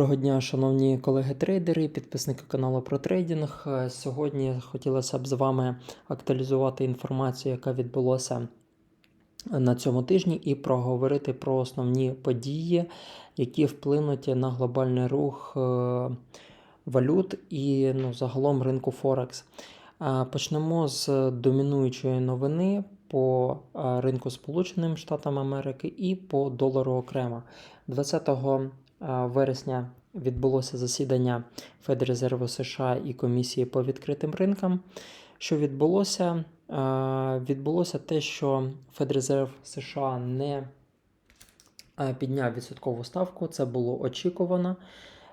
Доброго дня, шановні колеги-трейдери, підписники каналу про трейдинг. Е, Сьогодні хотілося б з вами актуалізувати інформацію, яка відбулася на цьому тижні, і проговорити про основні події, які вплинуть на глобальний рух е, валют і ну, загалом ринку Форекс. Е, Почнемо з домінуючої новини по ринку Сполученим Штатам Америки і по долару окремо. 20 е, вересня відбулося засідання Федрезерву США і комісії по відкритим ринкам. Що відбулося? Е, Відбулося те, що Федрезерв США не е, підняв відсоткову ставку. Це було очікувано,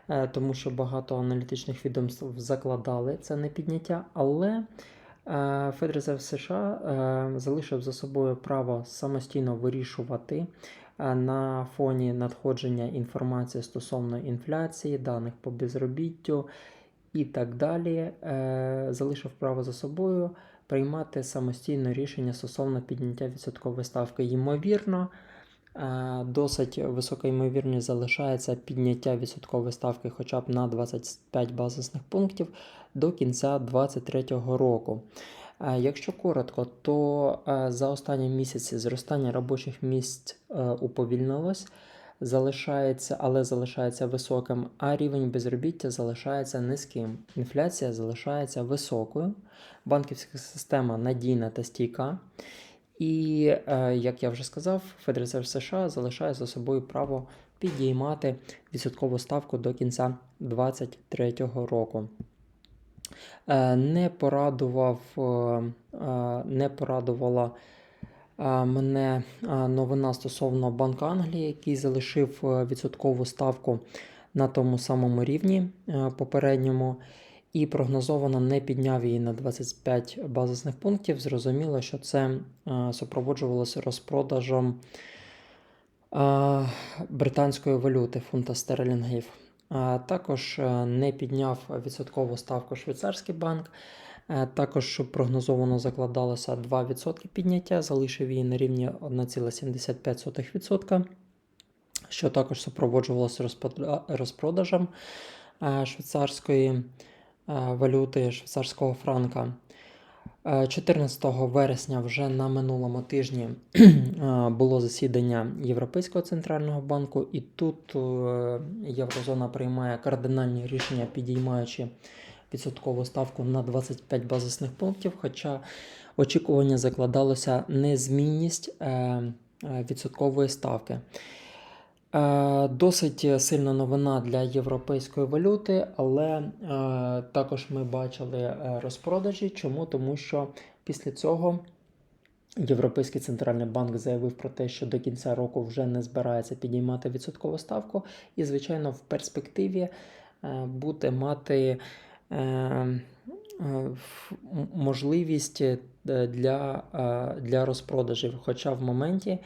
е, тому що багато аналітичних відомств закладали це не підняття, але е, Федрезерв США е, залишив за собою право самостійно вирішувати е, на фоні надходження інформації стосовно інфляції, даних по безробіттю і так далі, е, залишив право за собою приймати самостійно рішення стосовно підняття відсоткової ставки. Ймовірно, е, досить висока ймовірність залишається підняття відсоткової ставки хоча б на 25 базисних пунктів до кінця 2023 року. Е, Якщо коротко, то е, за останні місяці зростання робочих місць е, уповільнилось, залишається, але залишається високим, а рівень безробіття залишається низьким. Інфляція залишається високою, банківська система надійна та стійка. І, як я вже сказав, Федрезерв США залишає за собою право підіймати відсоткову ставку до кінця 2023 року. Е, Не порадував, е, е, не порадувала мене новина стосовно Банку Англії, який залишив відсоткову ставку на тому самому рівні попередньому, і прогнозовано не підняв її на 25 базисних пунктів. Зрозуміло, що це супроводжувалося розпродажем британської валюти фунта стерлінгів. Е, Також е, не підняв відсоткову ставку швейцарський банк. Е, Також прогнозовано закладалося 2% підняття, залишив її на рівні 1,75%, що також супроводжувалося розпродажем швейцарської валюти, швейцарського франка. Е, 14 вересня вже на минулому тижні е, було засідання Європейського центрального банку, і тут е, Єврозона приймає кардинальні рішення, підіймаючи відсоткову ставку на 25 базисних пунктів. Хоча очікування закладалося незмінність е, е, відсоткової ставки. Е, Досить сильна новина для європейської валюти, але е, також ми бачили е, розпродажі. Чому? Тому що після цього Європейський центральний банк заявив про те, що до кінця року вже не збирається підіймати відсоткову ставку, і, звичайно, в перспективі буде мати можливість для, для розпродажів. Хоча в моменті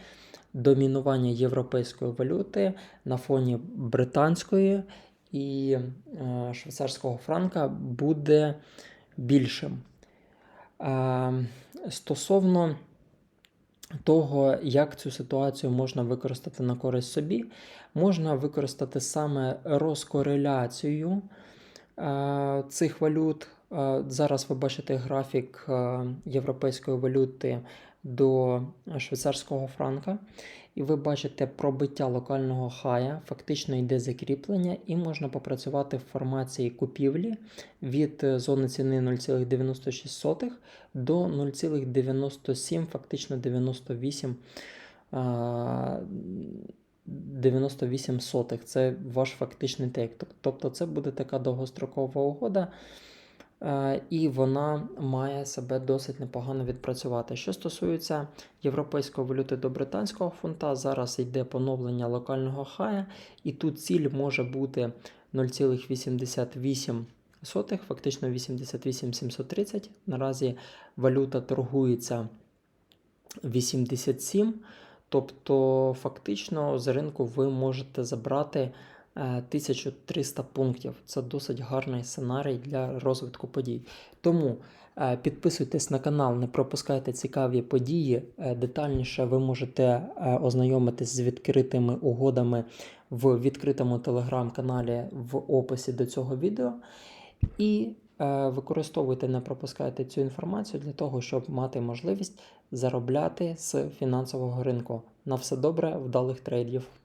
домінування європейської валюти на фоні британської і е, швейцарського франка буде більшим. Е, Стосовно того, як цю ситуацію можна використати на користь собі, можна використати саме розкореляцію е, цих валют. Зараз ви бачите графік європейської валюти до швейцарського франка, і ви бачите пробиття локального хая, фактично йде закріплення, і можна попрацювати в формації купівлі від е, зони ціни 0,96 до 0,97, фактично 98. 98 сотих. Це ваш фактичний тейк. Тобто це буде така довгострокова угода, і вона має себе досить непогано відпрацювати. Що стосується європейської валюти до британського фунта, зараз йде поновлення локального хая, і тут ціль може бути 0,88 сотих, фактично 88 730. Наразі валюта торгується 87. Тобто, фактично, з ринку ви можете забрати е, 1300 пунктів. Це досить гарний сценарій для розвитку подій. Тому е, підписуйтесь на канал, не пропускайте цікаві події. Е, Детальніше ви можете е, ознайомитись з відкритими угодами в відкритому телеграм-каналі в описі до цього відео. І е, використовуйте, не пропускайте цю інформацію для того, щоб мати можливість заробляти з фінансового ринку. На все добре, вдалих трейдів!